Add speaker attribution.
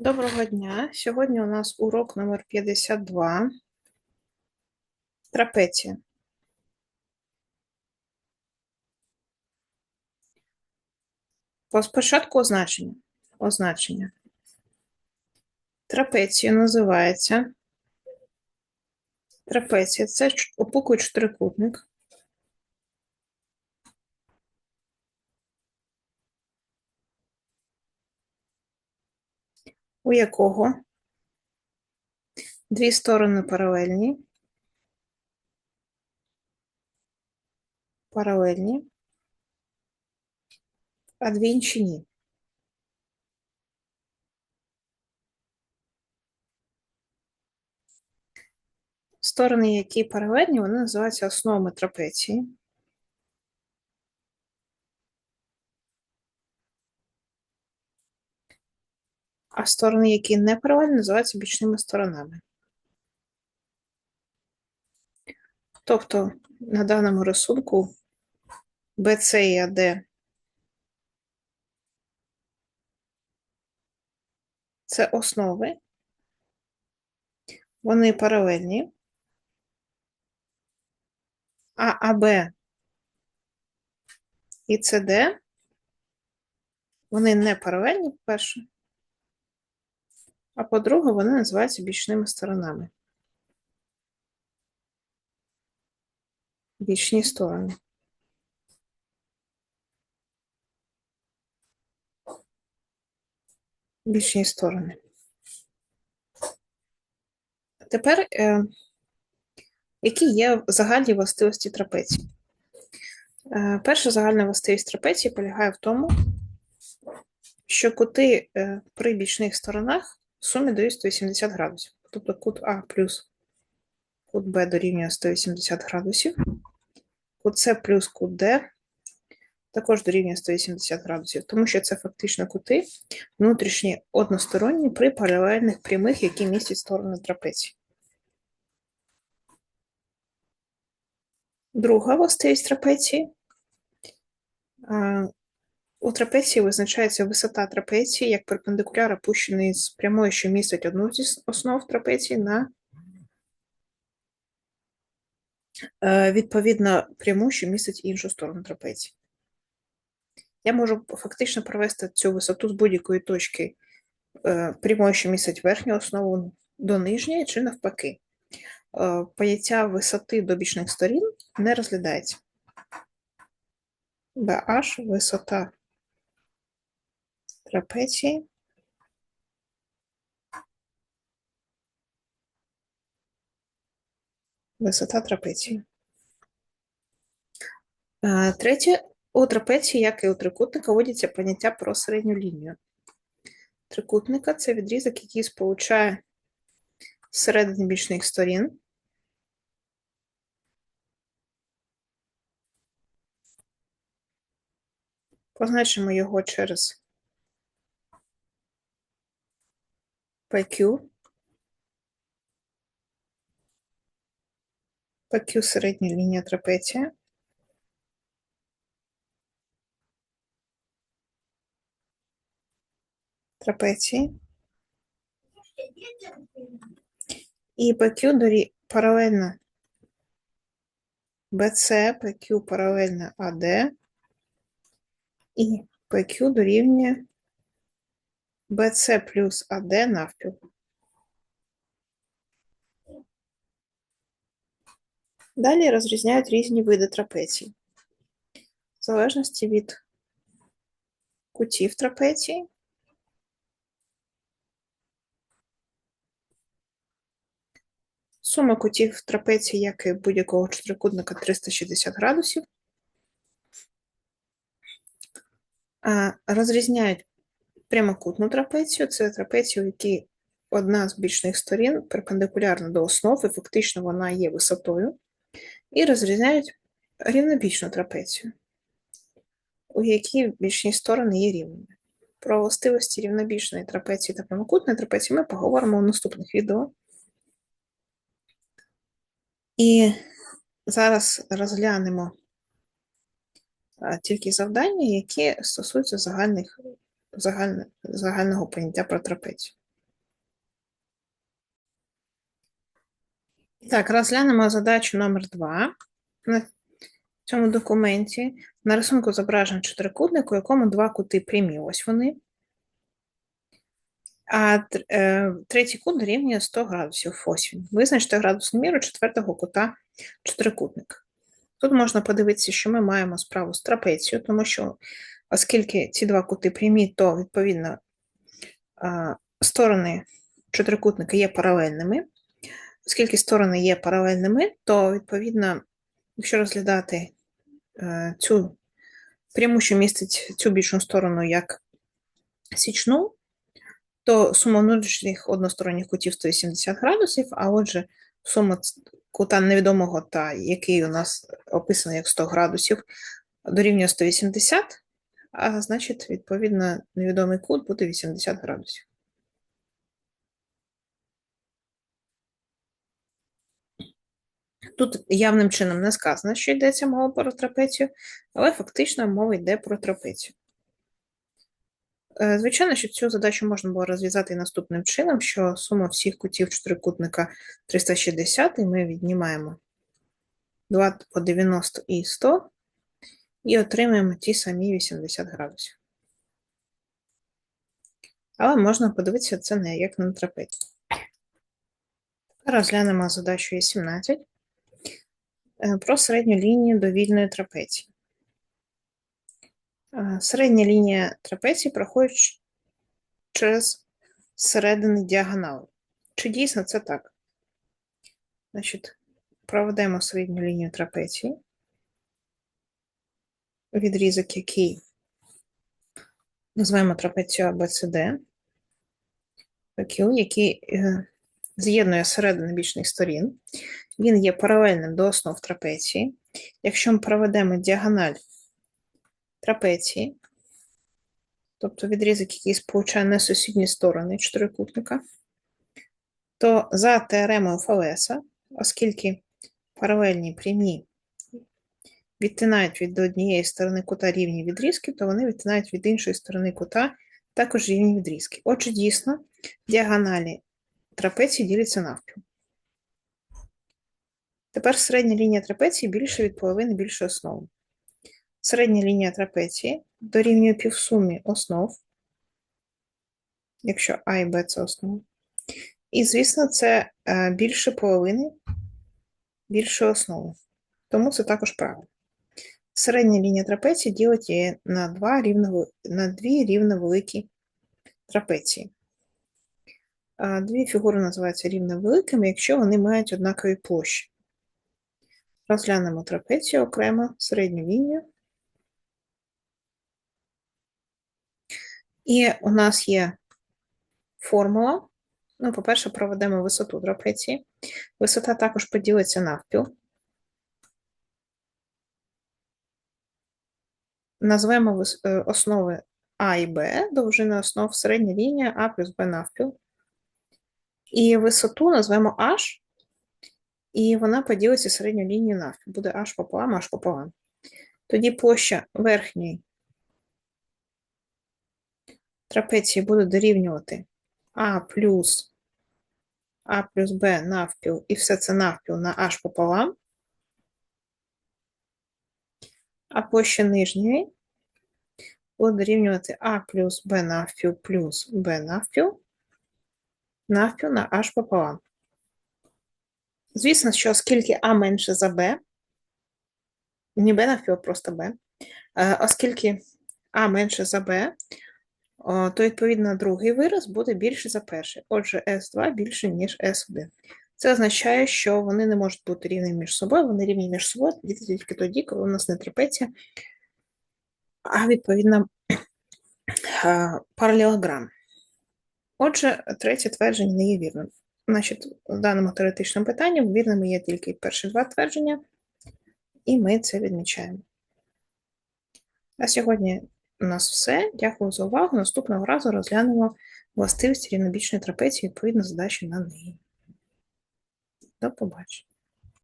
Speaker 1: Доброго дня. Сьогодні у нас урок номер 52. Трапеція. Спочатку означення. Означення. Трапеція називається. Трапеція це ч- опуклий у якого дві сторони паралельні, паралельні, а дві інші ні. Сторони, які паралельні, вони називаються основами трапеції. А сторони, які не паралельні, називаються бічними сторонами. Тобто на даному рисунку BC і AD це основи, вони паралельні, а АБ і СД вони не паралельні, по-перше, а по-друге, вони називаються бічними сторонами. Бічні сторони. Бічні сторони. Тепер, е, які є загальні властивості трапеції? Е, перша загальна властивість трапеції полягає в тому, що кути е, при бічних сторонах в сумі дають 180 градусів. Тобто кут А плюс кут Б дорівнює 180 градусів, кут С плюс кут Д також дорівнює 180 градусів, тому що це фактично кути внутрішні односторонні при паралельних прямих, які містять сторони трапеції. Друга властивість трапеції. У трапеції визначається висота трапеції як перпендикуляр опущений з прямої, що містить одну зі основ трапеції на е, відповідно пряму, що містить іншу сторону трапеції. Я можу фактично провести цю висоту з будь-якої точки е, прямої, що містить верхню основу до нижньої, чи навпаки. Е, Поняття висоти до бічних сторін не розглядається. BH – висота трапеції. Висота трапеції. Е, Третє, у трапеції, як і у трикутника, вводяться поняття про середню лінію. Трикутника це відрізок, який сполучає середини бічних сторін. Позначимо його через PQ. PQ – середня лінія трапеція. Трапеції. І PQ дорі... паралельно BC, PQ паралельно AD, і PQ дорівнює BC плюс AD навпіл. Далі розрізняють різні види трапецій. В залежності від кутів трапеції. Сума кутів трапеції, як і будь-якого чотирикутника, 360 градусів. Розрізняють прямокутну трапецію. Це трапецію, в якій одна з бічних сторін перпендикулярна до основи, фактично вона є висотою. І розрізняють рівнобічну трапецію, у якій бічні сторони є рівними. Про властивості рівнобічної трапеції та прямокутної трапеції ми поговоримо у наступних відео. І зараз розглянемо тільки завдання, які стосуються загальних, загального поняття про трапецію. Так, розглянемо задачу номер 2 На цьому документі на рисунку зображено чотирикутник, у якому два кути прямі. Ось вони. А е, третій кут рівнює 100 градусів ось він. Визначте градусну міру четвертого кута чотирикутника. Тут можна подивитися, що ми маємо справу з трапецією, тому що оскільки ці два кути прямі, то, відповідно, сторони чотирикутника є паралельними. Оскільки сторони є паралельними, то, відповідно, якщо розглядати е, цю пряму, що містить цю більшу сторону як січну, то сума внутрішніх односторонніх кутів 180 градусів, а отже, сума кута невідомого, та який у нас описаний як 100 градусів, дорівнює 180, а значить, відповідно, невідомий кут буде 80 градусів. Тут явним чином не сказано, що йдеться мова про трапецію, але фактично мова йде про трапецію. Е, звичайно, що цю задачу можна було розв'язати наступним чином, що сума всіх кутів чотирикутника 360, і ми віднімаємо 2 по 90 і 100, і отримаємо ті самі 80 градусів. Але можна подивитися це не як на трапецію. Розглянемо задачу Е17. Е, про середню лінію довільної трапеції. Е, середня лінія трапеції проходить через середини діагонали. Чи дійсно це так? Значить, проведемо середню лінію трапеції, відрізок, який називаємо трапецію ABCD, який е, з'єднує середини бічних сторін. Він є паралельним до основ трапеції. Якщо ми проведемо діагональ трапеції, тобто відрізок, який сполучає несусідні сторони чотирикутника, то за теоремою Фалеса, оскільки паралельні прямі відтинають від однієї сторони кута рівні відрізки, то вони відтинають від іншої сторони кута також рівні відрізки. Отже, дійсно, діагоналі трапеції діляться навпіл. Тепер середня лінія трапеції більше від половини більше основи. Середня лінія трапеції дорівнює півсумі основ, якщо А і Б це основа. І, звісно, це е, більше половини більше основи. Тому це також правильно. Середня лінія трапеції ділить її на, два рівно, на дві рівно великі трапеції. Дві фігури називаються рівно великими, якщо вони мають однакові площі. Розглянемо трапецію окремо середню лінію. І у нас є формула. Ну, по-перше, проведемо висоту трапеції. Висота також поділиться навпіл. Назвемо е, основи А і Б, довжина основ середня лінія А плюс Б навпіл. І висоту назвемо H, і вона поділиться середню лінію навпіл. Буде H пополам, H пополам. Тоді площа верхньої трапеції буде дорівнювати А плюс А плюс Б навпіл, і все це навпіл на H пополам. А площа нижньої буде дорівнювати А плюс Б навпіл плюс Б навпіл навпіл на H пополам. Звісно, що оскільки А менше за Б, не Б навпіл, просто Б, е, оскільки А менше за Б, то, відповідно, другий вираз буде більше за перший. Отже, S2 більше, ніж S1. Це означає, що вони не можуть бути рівні між собою, вони рівні між собою тільки тоді, коли у нас не трапеція, а відповідно паралелограм. Отже, третє твердження не є вірним. Значить, в даному теоретичному питанні вірними є тільки перші два твердження, і ми це відмічаємо. А сьогодні у нас все. Дякую за увагу. Наступного разу розглянемо властивості рівнобічної трапеції відповідно задачі на неї. До побачення.